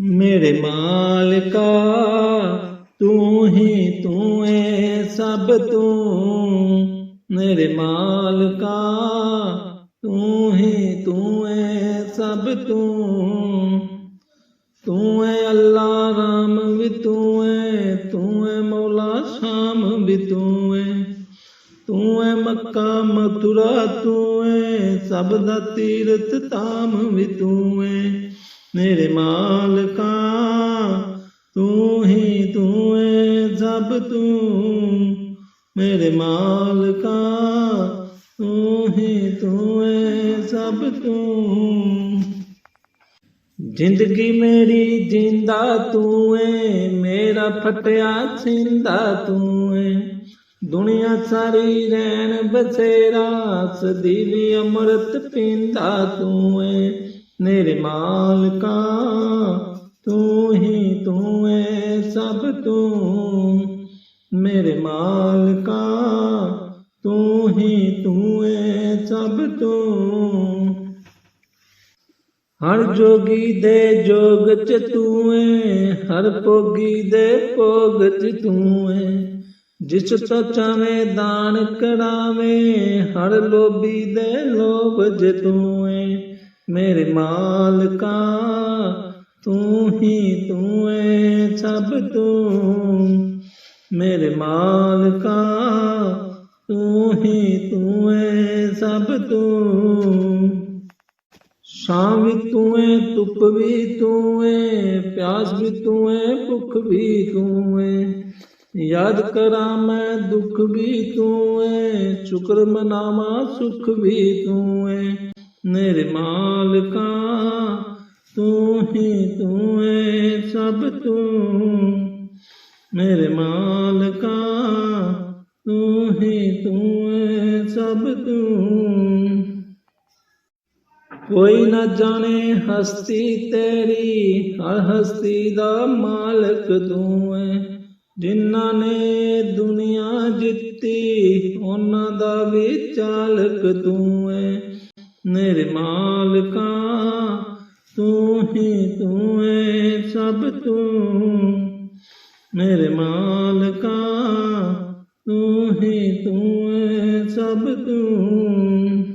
ਮੇਰੇ ਮਾਲਕਾ, ਤੂੰ ਹੀ, ਤੂੰ ਏ ਸਭ ਤੂੰ। ਮੇਰੇ ਮਾਲਕਾ, ਤੂੰ ਹੀ, ਤੂੰ ਏ ਸਭ ਤੂੰ। ਤੂੰ ਏ ਅੱਲਾ ਰਾਮ ਵੀ, ਤੂੰ ਏ ਤੂੰ ਏ ਮੌਲਾ ਸ਼ਾਮ ਵੀ, ਤੂੰ ਏ। ਤੂੰ ਏ ਮੱਕਾ ਮਥੁਰਾ, ਤੂੰ ਏ ਸਭ ਦਾ ਤੀਰਥ ਧਾਮ ਵੀ, ਤੂੰ ਏ। ਮੇਰੇ ਮਾਲਕਾ ਤੂੰ ਹੀ ਤੂੰ ਏ ਸਭ ਤੂੰ। ਮੇਰੇ ਮਾਲਕਾ, ਤੂੰ ਹੀ ਤੂੰ ਏ ਸਭ ਤੂੰ। ਜ਼ਿੰਦਗੀ ਮੇਰੀ ਜਿੰਦਾ ਤੂੰ ਏ, ਮੇਰਾ ਫਟਿਆ ਸਿੰਦਾ ਤੂੰ ਏ। ਦੁਨੀਆ ਸਾਰੀ ਰਹਿਣ ਬਸੇਰਾ, ਸਦੀ ਵੀ ਅੰਮ੍ਰਿਤ ਪੀਂਦਾ ਤੂੰ ਏ। ਮੇਰੇ ਮਾਲਕਾ ਤੂੰ ਹੀ ਤੂੰ ਏ ਸਭ ਤੂੰ। ਮੇਰੇ ਮਾਲਕਾ ਤੂੰ ਹੀ ਤੂੰ ਏ ਸਭ ਤੂੰ। ਹਰ ਜੋਗੀ ਦੇ ਜੋਗ ਚ ਤੂੰ ਏ ਹਰ ਭੋਗੀ ਦੇ ਭੋਗ ਚ ਤੂੰ ਏ ਜਿਸ ਤੋਂ ਚਾਵੇਂ ਦਾਨ ਕਰਾਵੇਂ, ਹਰ ਲੋਭੀ ਦੇ ਲੋਭ ਜ ਤੂੰ ਏ ਮੇਰੇ ਮਾਲਕਾ, ਤੂੰ ਹੀ ਤੂੰ ਐ ਸਭ ਤੂੰ। ਮੇਰੇ ਮਾਲਕਾ, ਤੂੰ ਹੀ ਤੂੰ ਐ ਸਭ ਤੂੰ। ਸ਼ਾਮ ਵੀ ਤੂੰ ਐ ਧੁੱਪ ਵੀ ਤੂੰ ਐ ਪਿਆਸ ਵੀ ਤੂੰ ਐ ਭੁੱਖ ਵੀ ਤੂੰ ਏ। ਯਾਦ ਕਰਾਂ ਮੈਂ ਦੁੱਖ ਵੀ ਤੂੰ ਐ ਸ਼ੁਕਰ ਮਨਾਵਾਂ ਸੁਖ ਵੀ ਤੂੰ ਐ ਮੇਰੇ ਮਾਲਕਾ, ਤੂੰ ਹੀ ਤੂੰ ਏ ਸਭ ਤੂੰ। ਮੇਰੇ ਮਾਲਕਾ, ਤੂੰ ਹੀ ਤੂੰ ਏ ਸਭ ਤੂੰ। ਕੋਈ ਨਾ ਜਾਣੇ ਹਸਤੀ ਤੇਰੀ, ਹਰ ਹਸਤੀ ਦਾ ਮਾਲਕ ਤੂੰ ਹੈ ਜਿਨ੍ਹਾਂ ਨੇ ਦੁਨੀਆ ਜਿੱਤੀ, ਉਹਨਾਂ ਦਾ ਵੀ ਚਾਲਕ ਤੂੰ ਹੈ ਮੇਰੇ ਮਾਲਕਾ ਤੂੰ ਹੀ ਤੂੰ ਹੈ ਸਭ ਤੂੰ। ਮੇਰੇ ਮਾਲਕਾ ਤੂੰ ਹੀ ਤੂੰ ਹੈ ਸਭ ਤੂੰ।